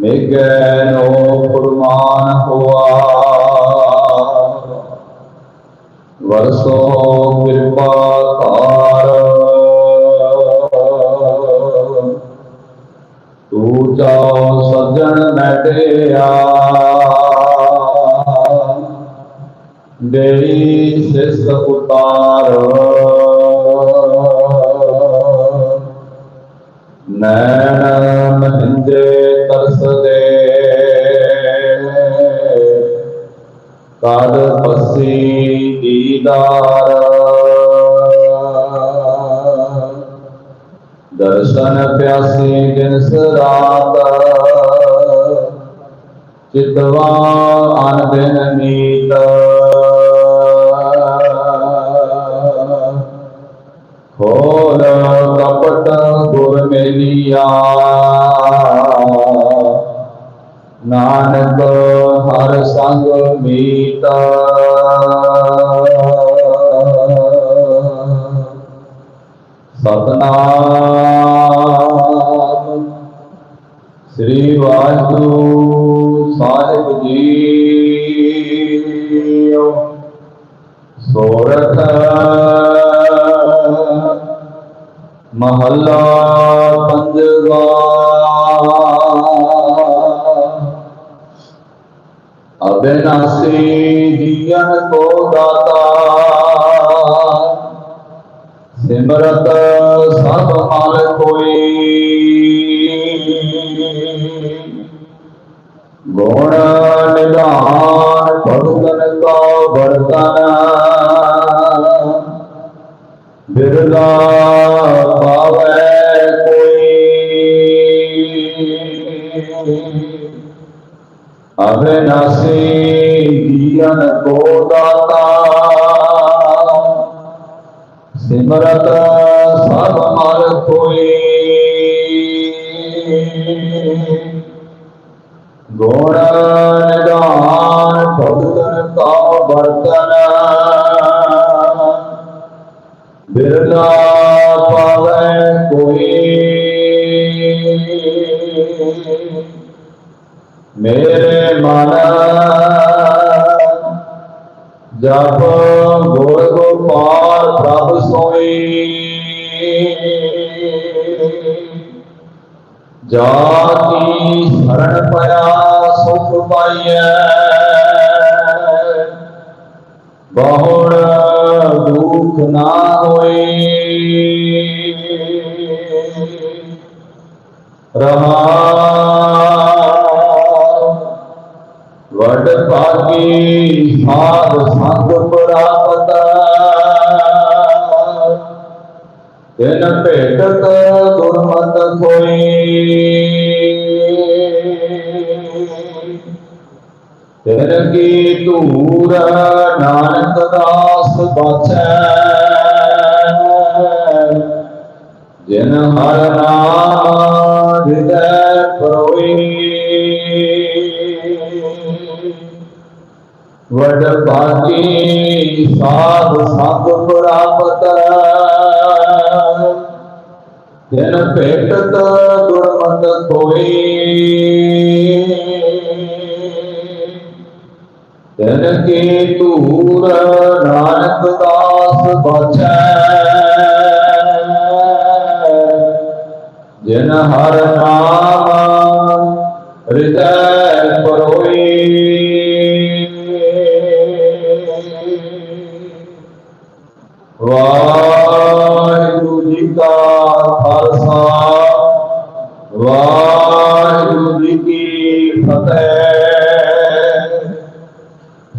ਮੇਗੈ ਨੋ ਫੁਰਮਾਨ ਹੋਆ। ਵਰਸੋ ਕਿਰਪਾ ਤਾਰ ਤੂੰ ਚਾਉ ਸੱਜਣ ਮੈਟਿਆ ਦੇਈ ਸਿਸ ਉਤਾਰ ਨੈਣ ਮਹਿੰਦੇ ਤਰਸਦੇ ਕਦ ਪਸੀ ਦੀਦਾਰ ਦਰਸ਼ਨ ਪਿਆਸੀ ਦਿਨ ਰਾਤ ਚਿਤਵਾ ਅਨ ਦਿਨ ਨੀਤ ਖੋਲ ਕਪਟ ਗੁਰ ਮੇਲੀਆ ਨਾਨਕ ਹਰ ਸੰਗ ਮੀਤ। ਸਤਨਾਮ ਸ੍ਰੀ ਵਾਹਿਗੁਰੂ ਸਾਹਿਬ ਜੀ ਸੋਰਠ ਮਹੱਲਾ ਪੰਜਵਾ। ਅਬਿਨਾਸੀ ਜੀਵਨ ਕੋ ਦਾਤਾ। ਸਿਮਰਤ ਸਭ ਮਲ ਕੋਈ। ਗੁਣ ਨਿਧਾਨ ਭਗਤਨ ਕਾ ਵਰਤਨ। ਬਿਰਲਾ ਅਬਿਨਾਸੀ ਜੀਵਨ ਕੋ ਦਾਤਾ। ਸਿਮਰਤ ਸਭ ਮਲ ਕੋਈ ਗੁਣ ਨਿਧਾਨ ਭਗਤਨ ਕਾ ਵਰਤਨ। ਬਿਰਲਾ ਮੇਰੇ ਮਨ ਜਪ ਗੁਰ ਗੋਪਾਲ ਪ੍ਰਭ ਸੋਈ। ਜਾਤੀ ਸ਼ਰਨ ਪਿਆ ਸੁਖ ਪਾਈਐ। ਬਹੁੜ ਦੁਖ ਨਾ ਹੋਏ। ਰਹਾ ਭਾਗੀ ਸਾਧ ਸੰਗ ਪ੍ਰਾਪਤ। ਤਿਨ ਭੇਟਤ ਗੁਰਮਤ ਕੋਈ ਤਿਨ ਕੀ ਧੂਰ ਨਾਨਕ ਦਾਸ ਬਾਛੈ ਜਿਨ ਹਰ ਨਾਮ ਵਡ ਭਾਗੀ ਸਾਧ ਸੰਗ ਪ੍ਰਾਪਤ। ਤਿਨ ਭੇਟਤ ਗੁਰਮਤ ਕੋਈ ਤਿਨ ਕੀ ਧੂਰ ਨਾਨਕ ਦਾਸ ਬਚੈ ਜਿਨ ਹਰ ਨਾਮ ਹਿਰਦੈ ਵਾਹਿਗੁਰੂ ਜੀ ਕਾ ਖਾਲਸਾ, ਵਾਹਿਗੁਰੂ ਜੀ ਕੀ ਫਤਿਹ।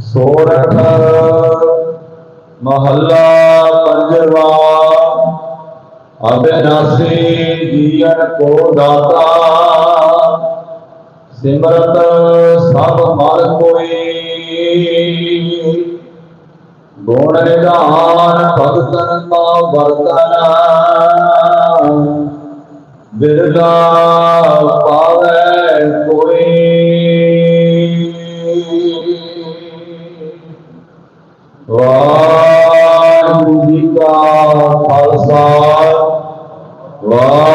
ਸੋਰਠ, ਮਹੱਲਾ ਪੰਜਵਾ, ਅਬਿਨਾਸੀ ਜੀਵਨ ਕੋ ਦਾਤਾ। ਸਿਮਰਤ ਸਭ ਮਨ ਕੋਈ। ਗੁਣ ਨਿਧਾਨ ਭਗਤਨ ਮਾ ਵਰਤਨ। ਬਿਰਦਾ ਪਾਵੇ ਕੋਈ। ਵਾਹਿਗੁਰੂ ਜੀ ਕਾ ਖਾਲਸਾ। ਵਾਹਿਗੁਰੂ